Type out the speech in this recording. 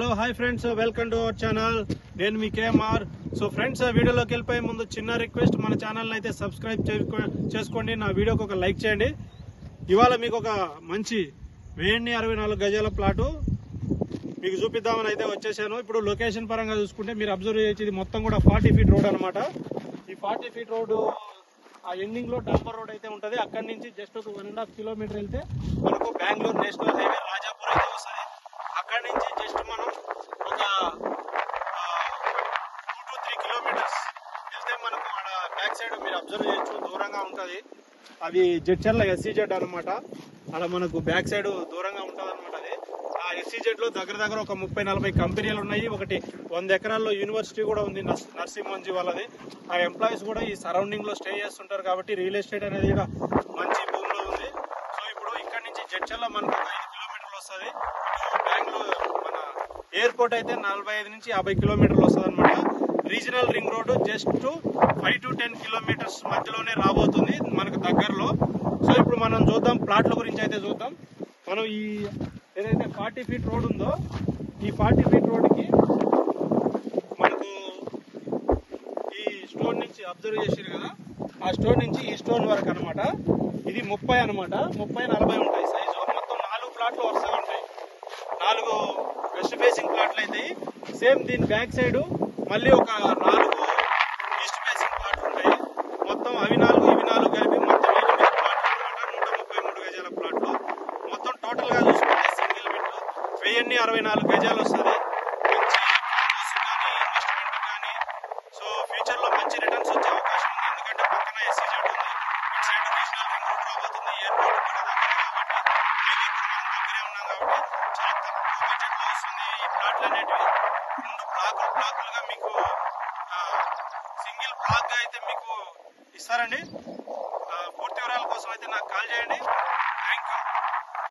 Hello hi friends welcome to our channel నేను మీ KMR. So friends వీడియోలోకి వెళ్ళిపోయే ముందు చిన్న రిక్వెస్ట్ మన ఛానల్ అయితే సబ్స్క్రైబ్ చేసుకో- చేసుకోండి. నా వీడియోకి ఒక లైక్ చేయండి. ఇవాళ మీకు ఒక మంచి వెయ్యి అరవై నాలుగు గజాల ప్లాటు మీకు చూపిద్దామని అయితే వచ్చేసాను. ఇప్పుడు లొకేషన్ పరంగా చూసుకుంటే మీరు అబ్జర్వ్ చేసేది మొత్తం కూడా ఫార్టీ ఫీట్ రోడ్ అనమాట ఈ ఫార్టీ ఫీట్ రోడ్ ఆ ఎండింగ్లో డంబర్ డాంబర్ రోడ్ అయితే ఉంటుంది. అక్కడి నుంచి జస్ట్ ఒక వన్ అండ్ హాఫ్ కిలోమీటర్ వెళ్తే మనకు బెంగళూరు నేషనల్ హైవే అక్కడి నుంచి జస్ట్ మనం ఒక టూ టు త్రీ కిలోమీటర్స్ వెళ్తే మనకు ఆడ బ్యాక్ సైడ్ మీరు అబ్జర్వ్ చేయొచ్చు దూరంగా ఉంటుంది. అది జడ్చర్ల ఎస్సీజెడ్ అనమాట అక్కడ మనకు బ్యాక్ సైడ్ దూరంగా ఉంటుంది అనమాట అది. ఆ ఎస్సీజెడ్లో దగ్గర దగ్గర ఒక ముప్పై నలభై కంపెనీలు ఉన్నాయి. ఒకటి వంద ఎకరాల్లో యూనివర్సిటీ కూడా ఉంది నర్సింహంజీ వాళ్ళది. ఆ ఎంప్లాయీస్ కూడా ఈ సరౌండింగ్లో స్టే చేస్తుంటారు కాబట్టి రియల్ ఎస్టేట్ అనేది కూడా మంచి భూమిలో ఉంది. సో ఇప్పుడు ఇక్కడ నుంచి జడ్చర్ల మనకు ఒక వస్తుంది. బెంగళూరు మన ఎయిర్పోర్ట్ అయితే నలభై ఐదు నుంచి యాభై కిలోమీటర్లు వస్తుంది అనమాట regional ring road just five to ten kilometres మధ్యలోనే రాబోతుంది మనకు దగ్గరలో. సో ఇప్పుడు మనం చూద్దాం ప్లాట్ల గురించి అయితే చూద్దాం. మనం ఈ ఏదైతే ఫార్టీ ఫీట్ రోడ్ ఉందో ఈ ఫార్టీ ఫీట్ రోడ్కి మనకు ఈ స్టోన్ నుంచి అబ్జర్వ్ చేసారు కదా ఆ స్టోన్ నుంచి ఈ స్టోన్ వరకు అనమాట ఇది ముప్పై అన్నమాట. ముప్పై నలభై ఉంటాయి సైజు మొత్తం నాలుగు ప్లాట్లు వరుసగా నాలుగు వెస్ట్ ఫేసింగ్ ప్లాట్లు అయితే సేమ్ దీని బ్యాక్ సైడ్ మళ్ళీ ఒక నాలుగు ఈస్ట్ ఫేసింగ్ ప్లాట్లు ఉంటాయి. మొత్తం అవి నాలుగు ఇవి నాలుగు కలిపి మొత్తం ఎనిమిది ప్లాట్లు అనమాట నూట ముప్పై మూడు గజాల ప్లాట్లు. మొత్తం టోటల్గా చూసుకుంటే సింగిల్ బిట్ వెయ్యి అరవై నాలుగు గజాలు వస్తుంది. మంచి కానీ ఇన్వెస్ట్మెంట్ కానీ. సో ఫ్యూచర్లో మంచి రిటర్న్స్ వచ్చే అవకాశం ఉంది. ఎందుకంటే పక్కన ఎస్సీజెడ్ ఉంది. ఇటు సైడ్ రీజనల్ రింగ్ రోడ్ రాబోతుంది. ఎయిర్పోర్ట్ కూడా దగ్గర కాబట్టి మేము మనం దగ్గరే ఉన్నాం కాబట్టి ప్లాట్లు అనేటివి ముందు బ్లాకులు బ్లాకులుగా మీకు సింగిల్ బ్లాక్గా అయితే మీకు ఇస్తారండి. పూర్తి వివరాల కోసం అయితే నాకు కాల్ చేయండి.